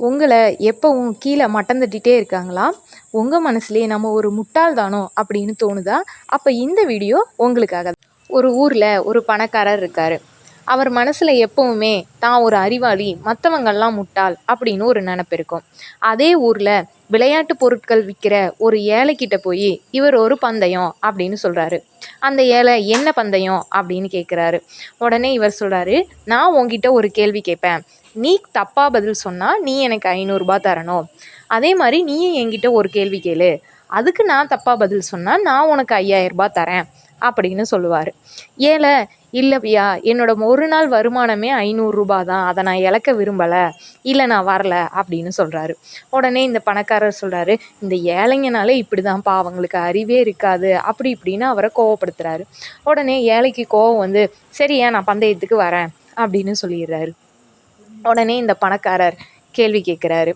உங்களை எப்பவும் கீழே மட்டம் தட்டிகிட்டே இருக்காங்களா? உங்கள் மனசுலேயே நம்ம ஒரு முட்டாள் தானோ அப்படின்னு தோணுதா? அப்போ இந்த வீடியோ உங்களுக்காக ஒரு ஊரில் ஒரு பணக்காரர் இருக்கார். அவர் மனசில் எப்பவுமே தான் ஒரு அறிவாளி மற்றவங்கெல்லாம் முட்டாள் அப்படின்னு ஒரு நினப்பு இருக்கும். அதே ஊரில் விளையாட்டு பொருட்கள் விற்கிற ஒரு ஏழைக்கிட்ட போய் இவர் ஒரு பந்தயம் அப்படின்னு சொல்கிறாரு அந்த ஏழை என்ன பந்தயம்? அப்படின்னு கேட்குறாரு உடனே இவர் சொல்கிறாரு நான் உங்ககிட்ட ஒரு கேள்வி கேட்பேன் நீ தப்பாக பதில் சொன்னால் நீ எனக்கு ஐநூறுரூபா தரணும். அதே மாதிரி நீயும் என்கிட்ட ஒரு கேள்வி கேளு. அதுக்கு நான் தப்பாக பதில் சொன்னால் நான் உனக்கு ஐயாயிரரூபா தரேன் அப்படின்னு சொல்லுவார். ஏழை இல்லையா என்னோட ஒரு நாள் வருமானமே ஐநூறுரூபா தான். அதை நான் இழக்க விரும்பலை. இல்லை நான் வரல அப்படின்னு சொல்கிறாரு உடனே இந்த பணக்காரர் சொல்கிறாரு இந்த ஏழைங்கனாலே இப்படி தான்ப்பா அவங்களுக்கு அறிவே இருக்காது. அப்படி இப்படின்னு அவரை கோவப்படுத்துகிறாரு உடனே ஏழைக்கு கோவம் வந்து சரியா நான் பந்தயத்துக்கு வரேன்? அப்படின்னு சொல்லிடுறாரு. உடனே இந்த பணக்காரர் கேள்வி கேட்குறாரு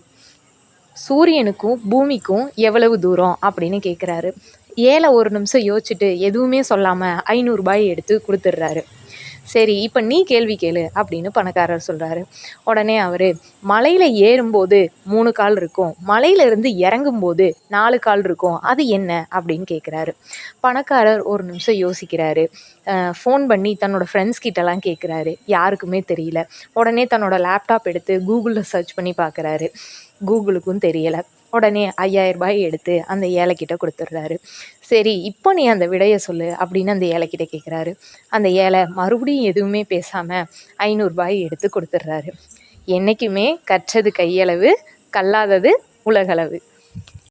சூரியனுக்கும் பூமிக்கும் எவ்வளவு தூரம்? அப்படின்னு கேட்குறாரு ஏழை ஒரு நிமிஷம் யோசிச்சுட்டு எதுவுமே சொல்லாமல் ஐநூறுரூபாய் எடுத்து கொடுத்துட்றாரு. சரி இப்போ நீ கேள்வி கேளு அப்படின்னு பணக்காரர் சொல்கிறாரு உடனே அவர் மலையில் ஏறும்போது மூணு கால் இருக்கும் மலையிலேருந்து இறங்கும்போது நாலு கால் இருக்கும் அது என்ன? அப்படின்னு கேட்குறாரு பணக்காரர் ஒரு நிமிஷம் யோசிக்கிறாரு. ஃபோன் பண்ணி தன்னோட ஃப்ரெண்ட்ஸ் கிட்டலாம் கேட்குறாரு யாருக்குமே தெரியல. உடனே தன்னோட லேப்டாப் எடுத்து கூகுளில் சர்ச் பண்ணி பார்க்குறாரு கூகுளுக்கும் தெரியலை. உடனே ஐயாயிரரூபாயை எடுத்து அந்த ஏழைக்கிட்ட கொடுத்துட்றாரு. சரி இப்போ நீ அந்த விடையை சொல்லு அப்படின்னு அந்த ஏழைக்கிட்ட கேட்குறாரு. அந்த ஏழை மறுபடியும் எதுவுமே பேசாமல் ஐநூறுபாய் எடுத்து கொடுத்துட்றாரு. என்றைக்குமே கற்றது கையளவு கல்லாதது உலகளவு.